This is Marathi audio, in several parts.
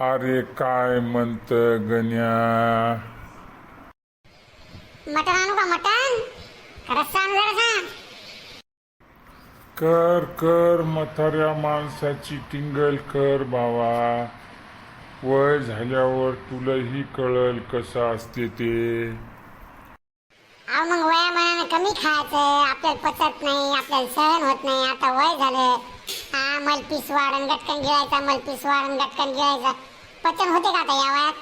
अरे काय म्हणत गण्या? मटण आणू का मटण? खरंच सांग जरा सांग. कर कर म्हाताऱ्या माणसाची टिंगल कर बाबा वय झाल्यावर तुलाही कळल कसं असते ते. अहो मग वयामानाने कमी खायचं आपल्याला पचत नाही आपल्याला सहन होत नाही. आता वय झालं मलपीस वाढन गटकन गिळायचा मलपीस वाढन गटकन गिळायचा. पचन होते का आता या वयात?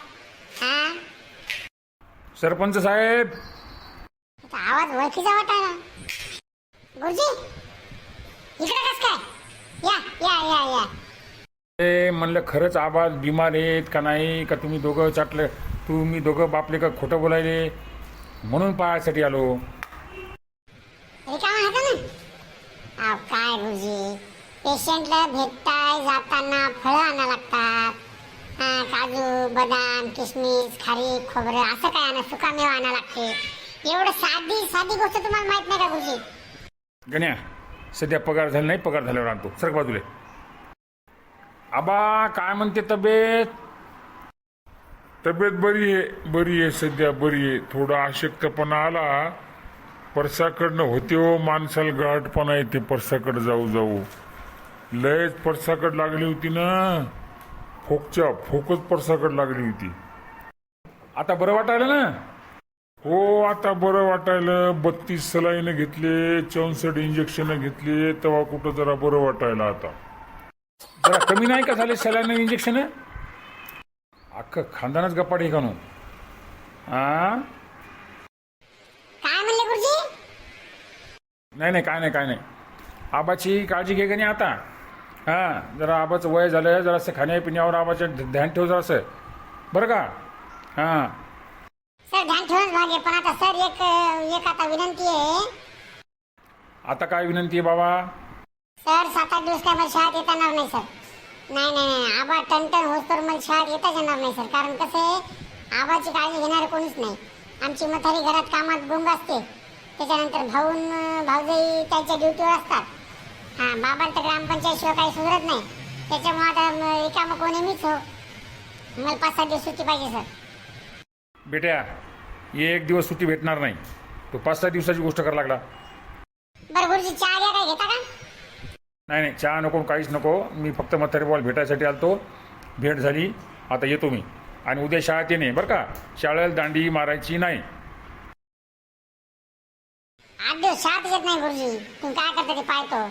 हा? सरपंच साहेब. आता आवाज ओळखीचा वाटायला. गुरुजी इकडे कस काय? या या या या. ए म्हणलं खरंच आवाज बिमार आहेत का नाही का तुम्ही दोघं चाटले? तुम्ही दोघं बापले का खोटं बोलायले? म्हणून पाहायसाठी आलो. रिकामा आहे का ना अहो काय गुरुजी? पेशंटला भेटताय जाताना फळं आणा लागतात. हा, काजू बदाम किशमिश खारीक खोबरं असं काय आणा सुकामेवा आणा लागते. एवढं साधी साधी गोष्ट तुम्हाला माहीत नाही का गुरुजी? गण्या सध्या पगार झाला नाही पगार झाल्यावर आणतो. सरक बाजूले आबा काय म्हणते तब्येत? तब्येत बरी आहे बरी आहे सध्या बरी आहे. थोडा अशक्तपणा आला. परसाकडनं होते हो माणसाला गाठपणा येते परसाकडे जाऊ जाऊ. लयच परसाकड लागली होती ना. फोकच्या फोकच परसाकड लागली होती. आता बरं वाटायला ना? हो आता बरं वाटायला. बत्तीस सलाईन घेतले चौसष्ट इंजेक्शन घेतले तेव्हा कुठं जरा बरं वाटायला आता. जरा कमी नाही का झाले सलाईन इंजेक्शन? अख्खं खानदानच गप्पा ठिकाणू हा गुरुजी? नाही नाही काय नाही काय नाही. आबाची काळजी घे का नाही आता. हां जरा आबाचं वय झालं जरासं खाण्यापिण्यावर आबाचं ध्यान ठेव जरासं. बरं का? हां. सर ध्यान ठेवूनच भागे पण आता सर एक एक आता विनंती आहे. आता काय विनंती आहे बाबा? सर सात आठ दिवस काय मला शाळेत येता येणार नाही सर. नाही नाही नाही आबा टनटन होत तर मला शाळेत येताच येणार नाही सर. कारण कसं आहे आबाची काळजी घेणारं कोणीच नाही. आमची म्हातारी घरात कामात गुंग असते. त्याच्यानंतर भाऊन भाऊजाई त्यांच्या ड्युटीवर असतात. हां बाबा तर ग्रामपंचायत शिवाय काही सुधरत नाही. त्याच्यामुळे आता रिकामं कोणी मीच हो. मला पाच सात दिवस सुट्टी पाहिजे सर. बेट्या एक दिवस सुट्टी भेटणार नाही. तो पाच सहा दिवसाची गोष्ट करायला लागला. बरं गुरुजी चहा घ्या काय? घेता का? नाही नाही चहा नको काहीच नको. मी फक्त म्हातारी बॉल भेटायसाठी आलतो. भेट झाली. आता येतो मी. आणि उद्या शाळेत येणे बरं का? शाळेला दांडी मारायची नाही. आठ दिवस शाळेत येत नाही गुरुजी. तुम्ही काय करता ते पाहतो.